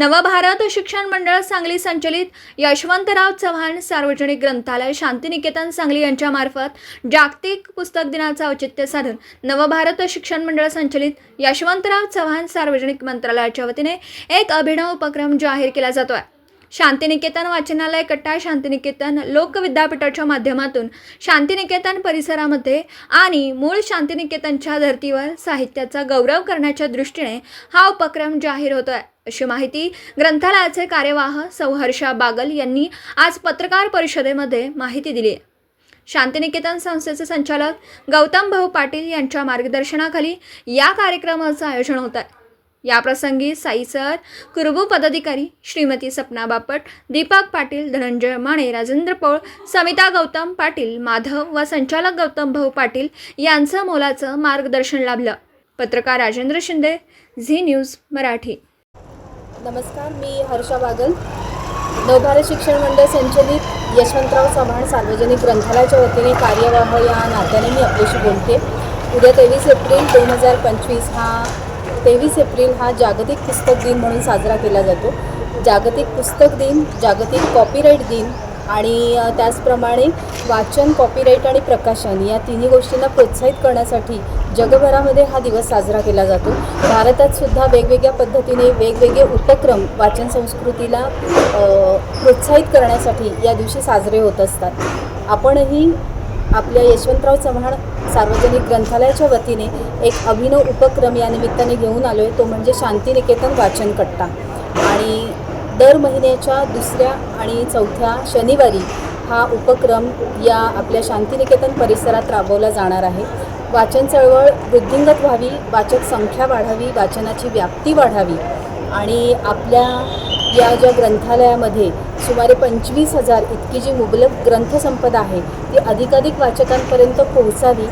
नवभारत शिक्षण मंडळ सांगली संचलित यशवंतराव चव्हाण सार्वजनिक ग्रंथालय शांतिनिकेतन सांगली यांच्या मार्फत जागतिक पुस्तक दिनाचं औचित्य साधून नवभारत शिक्षण मंडळ संचलित यशवंतराव चव्हाण सार्वजनिक मंत्रालयाच्या वतीने एक अभिनव उपक्रम जाहीर केला जातो आहे शांतिनिकेतन वाचनालय कट्टा शांतिनिकेतन लोक विद्यापीठाच्या माध्यमातून शांतिनिकेतन परिसरामध्ये आणि मूळ शांतिनिकेतनच्या धर्तीवर साहित्याचा गौरव करण्याच्या दृष्टीने हा उपक्रम जाहीर होतो आहे अशी माहिती ग्रंथालयाचे कार्यवाह सौहर्षा बागल यांनी आज पत्रकार परिषदेमध्ये माहिती दिली. आहे शांतिनिकेतन संस्थेचे संचालक गौतम भाऊ पाटील यांच्या मार्गदर्शनाखाली या कार्यक्रमाचं आयोजन होत आहे याप्रसंगी साई सर कुरुबू पदाधिकारी श्रीमती सपना बापट दीपक पाटील धनंजय माने राजेंद्र पौळ समिता गौतम पाटील माधव व संचालक गौतम भाऊ पाटील यांचं मोलाचं मार्गदर्शन लाभलं. पत्रकार राजेंद्र शिंदे झी न्यूज मराठी. नमस्कार मी हर्षा बागल. नवभारत शिक्षण मंडळ संचलित यशवंतराव चव्हाण सार्वजनिक ग्रंथालयाच्या वतीने कार्यवाह या नात्याने मी आपल्याशी बोलते. उद्या तेवीस एप्रिल दोन हजार पंचवीस हा तेवीस एप्रिल हा जागतिक पुस्तक दिन म्हणून साजरा केला जातो. जागतिक पुस्तक दिन जागतिक कॉपीराईट दिन आणि त्याचप्रमाणे वाचन कॉपीराईट आणि प्रकाशन या तिन्ही गोष्टींना प्रोत्साहित करण्यासाठी जगभरामध्ये हा दिवस साजरा केला जातो. भारतात सुद्धा वेगवेगळ्या पद्धतीने वेगवेगळे उपक्रम वाचन संस्कृतीला प्रोत्साहित करण्यासाठी या दिवशी साजरे होत असतात. आपणही आपल्या यशवंतराव चव्हाण सार्वजनिक ग्रंथालयाच्या वतीने एक अभिनव उपक्रम या निमित्ताने घेऊन आलो आहे तो म्हणजे शांतिनिकेतन वाचन कट्टा. आणि दर महिन्याच्या दुसऱ्या आणि चौथ्या शनिवारी हा उपक्रम या आपल्या शांतिनिकेतन परिसरात राबवला जाणार आहे. वाचन चळवळ वृद्धिंगत व्हावी वाचक संख्या वाढावी वाचनाची व्याप्ती वाढावी आणि आपल्या या ज्या ग्रंथालयामध्ये सुमारे पंचवीस हजार इतकी जी मुबलक ग्रंथसंपदा आहे ती अधिकाधिक वाचकांपर्यंत पोहोचावी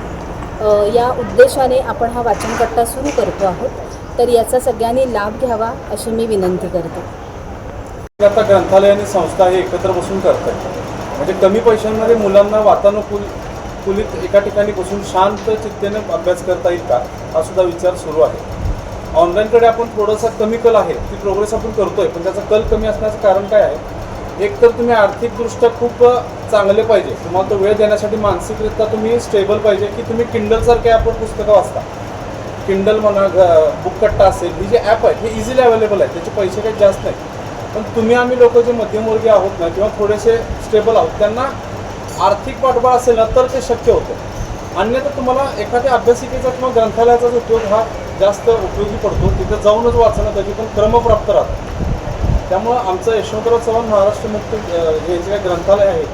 या उद्देशाने आपण हा वाचनकट्टा सुरू करतो आहोत. तर याचा सगळ्यांनी लाभ घ्यावा अशी मी विनंती करते. आता ग्रंथालय आणि संस्था हे एकत्र बसून करतात म्हणजे कमी पैशांमध्ये मुलांना वातानुकूल कुलीत एका ठिकाणी बसून शांत चित्तेने अभ्यास करता येईल का हा सुद्धा विचार सुरू आहे. ऑनलाईनकडे आपण थोडासा कमी कल आहे ती प्रोग्रेस आपण करतोय पण त्याचा कल कमी असण्याचं कारण काय आहे? एक तर तुम्ही आर्थिकदृष्ट्या खूप चांगले पाहिजे. तुम्हाला तो वेळ देण्यासाठी मानसिकरित्या तुम्ही स्टेबल पाहिजे की तुम्ही किंडलसारखे आपण पुस्तकं वाचता. किंडल म्हणा बुककट्टा असेल ही जे ॲप आहे हे इझिली अवेलेबल आहे त्याचे पैसे काही जास्त नाही पण तुम्ही आम्ही लोक जे मध्यमवर्गीय आहोत ना किंवा थोडेसे स्टेबल आहोत त्यांना आर्थिक पाठबळ असेल ना तर ते शक्य होतं. अन्यथा तुम्हाला एखाद्या अभ्यासिकेचा किंवा ग्रंथालयाचाच उपयोग हा जास्त उपयोगी पडतो तिथं जाऊनच वाचणं त्याची पण क्रमप्राप्त राहतं. त्यामुळं आमचं यशवंतराव चव्हाण महाराष्ट्र मुक्त हे जे काही ग्रंथालय आहे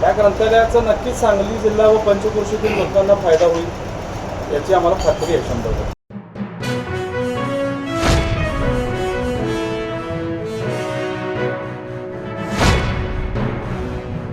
त्या ग्रंथालयाचा नक्कीच सांगली जिल्हा व पंचक्रोशीतील लोकांना फायदा होईल याची आम्हाला खात्री आहे शंभर